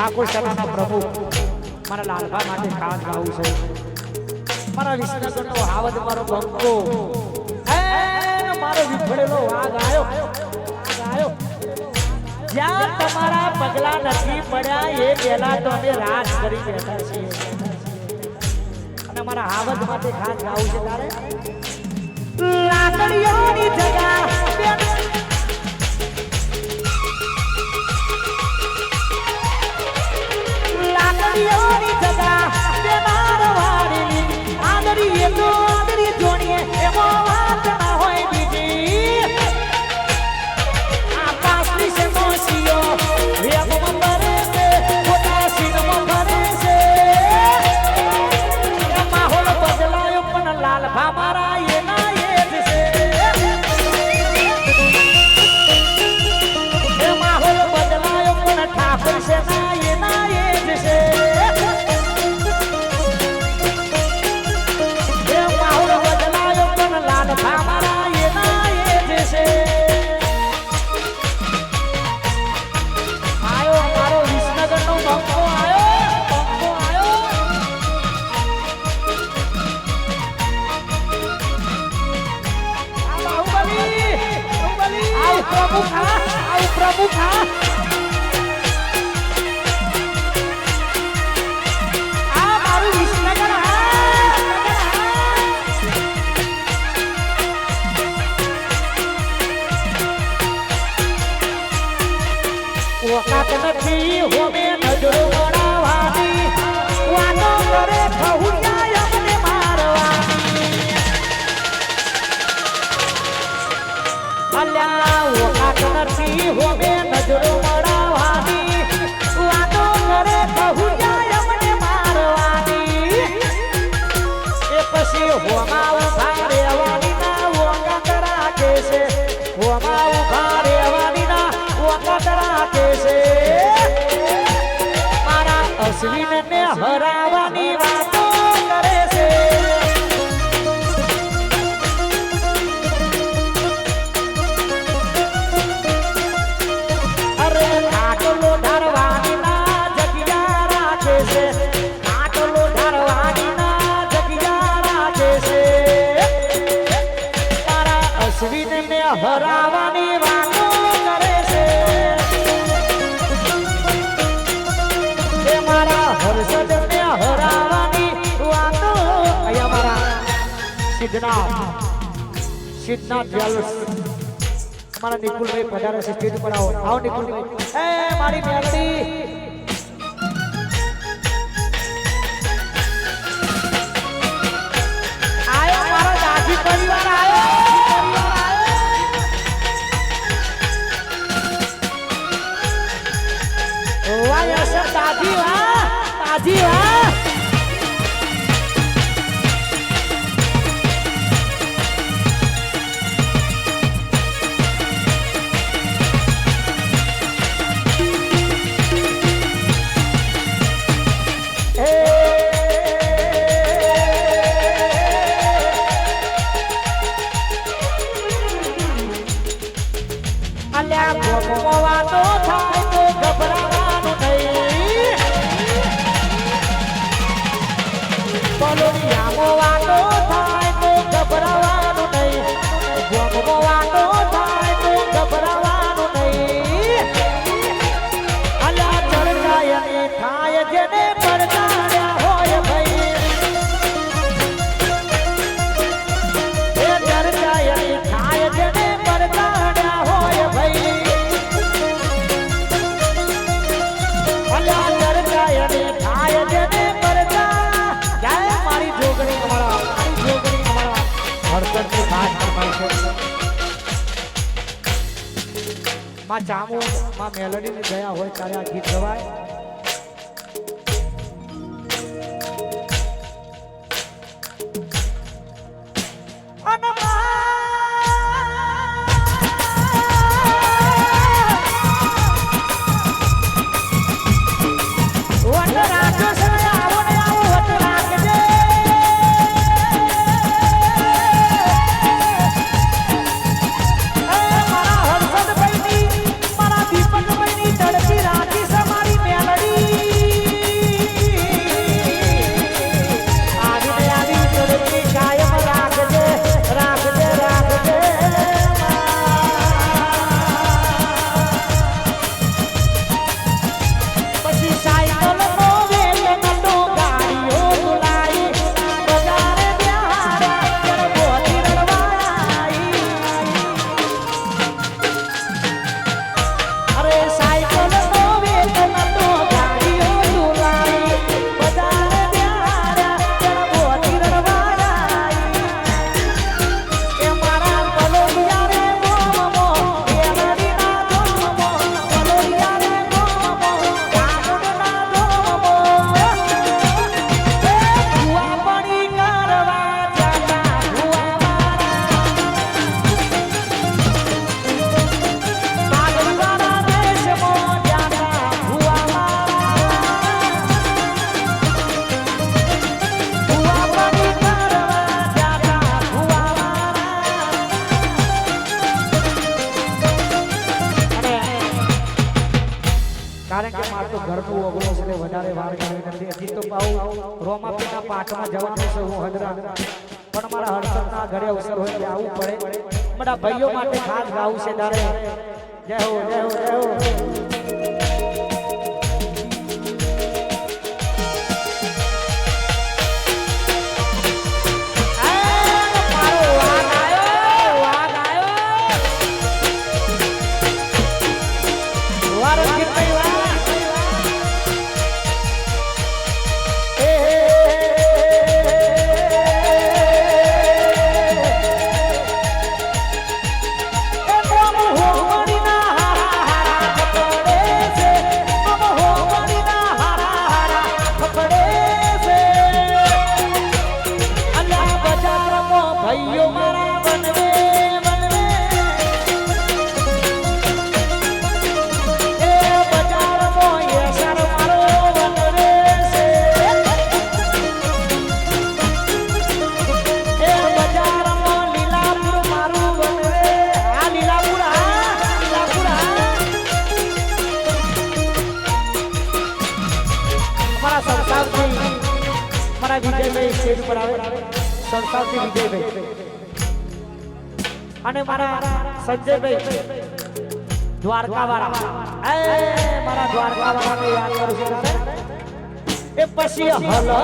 ઠાકોર સેનાના પ્રમુખ, મારા લાલભા માટે ખાસ ગાવું છે. મારા વિષ્ણુનો હાવદ મારો બંકો મારો વિફળેલો વાઘ આવ્યો આવ્યો જ્યાં તમારા પગલા નથી પડ્યા, એ પહેલા તો અમે રાજ કરી બેઠા છીએ. અને મારા હાવદ માટે ખાસ ગાવું છે તારે. લાકડીઓની જગા પ્રમુખ આવ પ્રમુખ આ મારું વિસનગર ઓકાત નથી હોમે નજરો મળાવાની વાતો કરે ખહુરિયા અલ્યા ઓકાત નથી હોમે નજરો મળાવાની વાતો કરે રાખે છે હોમાં ઊભા રહેવાની ના છે મારા હરાવાની સિદ્ધનાથ સિદ્ધનાથ જ્વેલર્સ મારા નિકુલભાઈ પધારે છે સ્ટેજ પર આવો આવો નિકુલભાઈ. એ, મારી મેલડી. દાદી પરિવાર આયો ભોગવવા અલ્યા ગોમવાનો થાય તો ગભરાવાનું ફરમાય છે માં ચામો માં ગયા હોય ત્યારે આ ગીત ગવાય. કારણ કે મારે તો ઘરનું ઓગળો છે વધારે વાર કરવી નથી. હજી તો પાઉં રોમાપીના પાઠમાં જવાનું છે હું હદરા. પણ મારા હર્ષદના ઘરે અવસર હોય એટલે આવવું પડે. મારા ભાઈઓ માટે ખાસ ગાવું છે તારે. જય હો જય હો જય હો. હા મારા બનવે મારા વિજયભાઈ સ્ટેજ પર આવે. સરસાવજી વિજયભાઈ અને મારા સંજયભાઈ દ્વારકા વાળા એ, મારા દ્વારકા વાળાને યાદ કરું છું એ પછી હલો